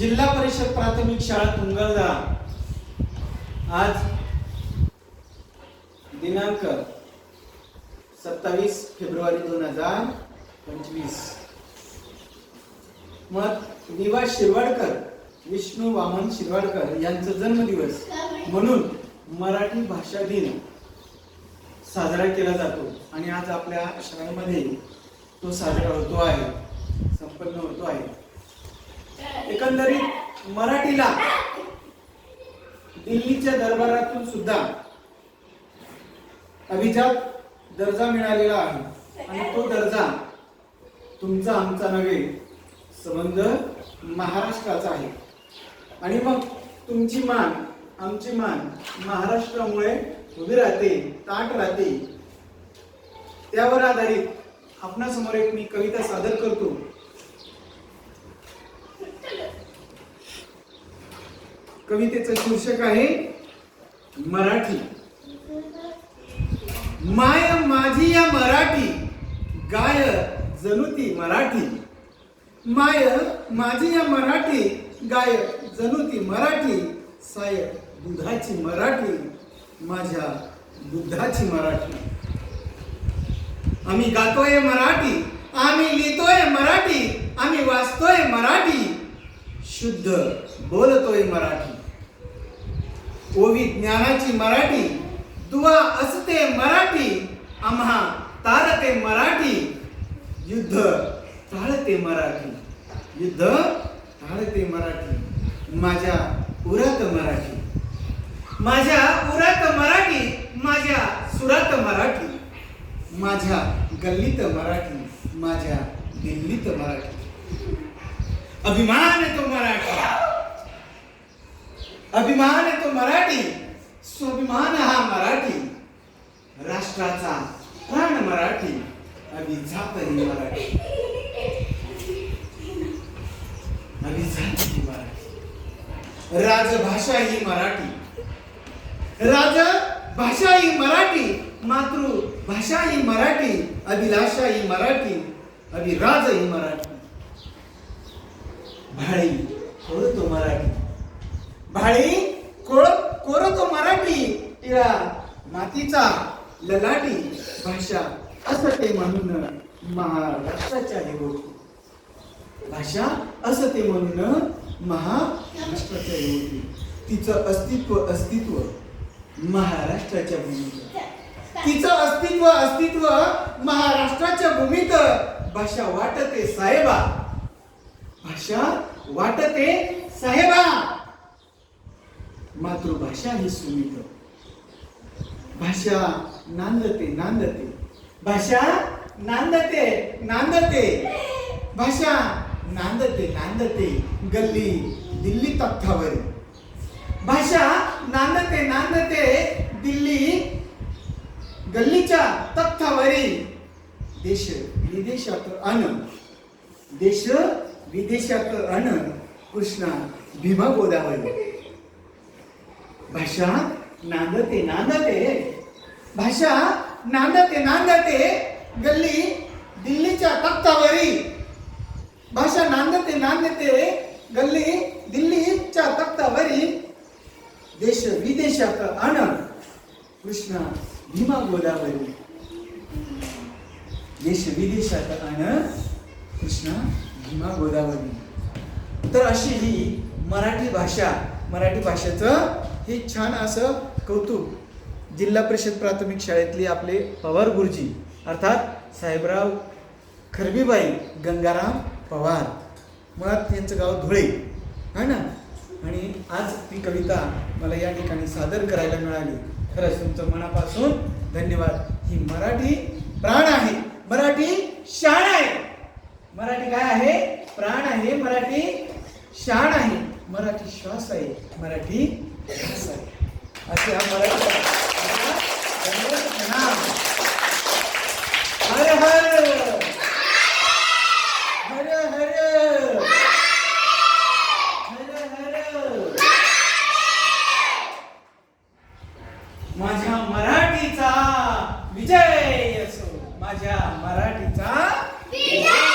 जिल्हा परिषद प्राथमिक शाळा तुंगलदा. आज दिनांक सत्तावीस फेब्रुवारी दोन हजार पंचवीस. मग दिवा शिरवाडकर विष्णू वामन शिरवाडकर यांचा जन्मदिवस म्हणून मराठी भाषा दिन साजरा केला जातो. आणि आज आपल्या शाळेमध्ये तो साजरा होतो आहे. एकंदरीत मराठीला दिल्लीच्या दरबारातून सुद्धा अभिजात दर्जा मिळालेला आहे. आणि तो दर्जा तुमचा आमचा नव्हे संबंध महाराष्ट्राचा आहे. आणि मग तुमची मान आमची मान महाराष्ट्रामुळे उभी राहते ताट राहते त्यावर आधारित आपणासमोर एक मी कविता सादर करतो. कवितेचं शीर्षक आहे मराठी. माय माझी या मराठी गाय जनुती मराठी. माय माझी या मराठी गाय जनुती मराठी. साय दुधाची मराठी माझ्या दुधाची मराठी. आम्ही गातोय मराठी आम्ही लिहितोय मराठी आम्ही वाचतोय मराठी. शुद्ध बोलतोय मराठी. ओवी ज्ञानाची मराठी दुवा असते मराठी आम्हा तारते मराठी युद्ध टाळते मराठी युद्ध टाळते मराठी माझ्या उरात मराठी माझ्या उरात मराठी माझ्या सुरात मराठी माझ्या गल्लीत मराठी माझ्या दिल्लीत मराठी. अभिमान तो मराठी. अभिमान आहे तो मराठी. स्वाभिमान हा मराठी. राष्ट्राचा प्राण मराठी. अभिजात ही मराठी. अभिजात ही मराठी. राजभाषा ही मराठी. राजभाषा ही मराठी. मातृभाषा ही मराठी. अभिलाषा ही मराठी. अभिराज ही मराठी. भाळी तो मराठी. भाळी कोळ कोरतो मराठी तिला मातीचा ललाटी भाषा असं ते म्हणून महाराष्ट्राच्या होती भाषा असं ते म्हणून महाराष्ट्राच्या होती तिचं अस्तित्व अस्तित्व महाराष्ट्राच्या भूमीत. तिचं अस्तित्व अस्तित्व महाराष्ट्राच्या भूमीत. भाषा वाटते साहेबा. भाषा वाटते साहेबा. मातृभाषा ही सुमित. भाषा नांदते नांदते. भाषा नांदते नांदते. भाषा नांदते नांदते. गल्ली दिल्ली तथ्यावर भाषा नांदते नांदते. दिल्ली गल्लीच्या तख्तावरी. देश विदेशात अन. देश विदेशात अन. कृष्णा भीमा गोदावरी भाषा नांदते नांदते. भाषा नांदते नांदते. गल्ली दिल्लीच्या तक्तावरी भाषा नांदते नांदते. गल्ली दिल्लीच्या तक्तावरी देश विदेशात आण कृष्णा भीमा गोदावरी. देश विदेशात आण कृष्णा भीमा गोदावरी. तर अशी ही मराठी भाषा मराठी भाषेचं हे छान असं कौतुक जिल्हा परिषद प्राथमिक शाळेतले आपले पवार गुरुजी अर्थात साहेबराव खरबीबाई गंगाराम पवार. मुळात यांचं गाव धुळे. है ना? आणि आज ती कविता मला या ठिकाणी सादर करायला मिळाली. खरंच तुमचं मनापासून धन्यवाद. ही मराठी प्राण आहे. मराठी शाण आहे. मराठी काय आहे? प्राण आहे. मराठी शाण आहे. मराठी श्वास आहे. मराठी असे हम हर हर. माझ्या मराठीचा विजय असो. माझ्या मराठीचा विजय.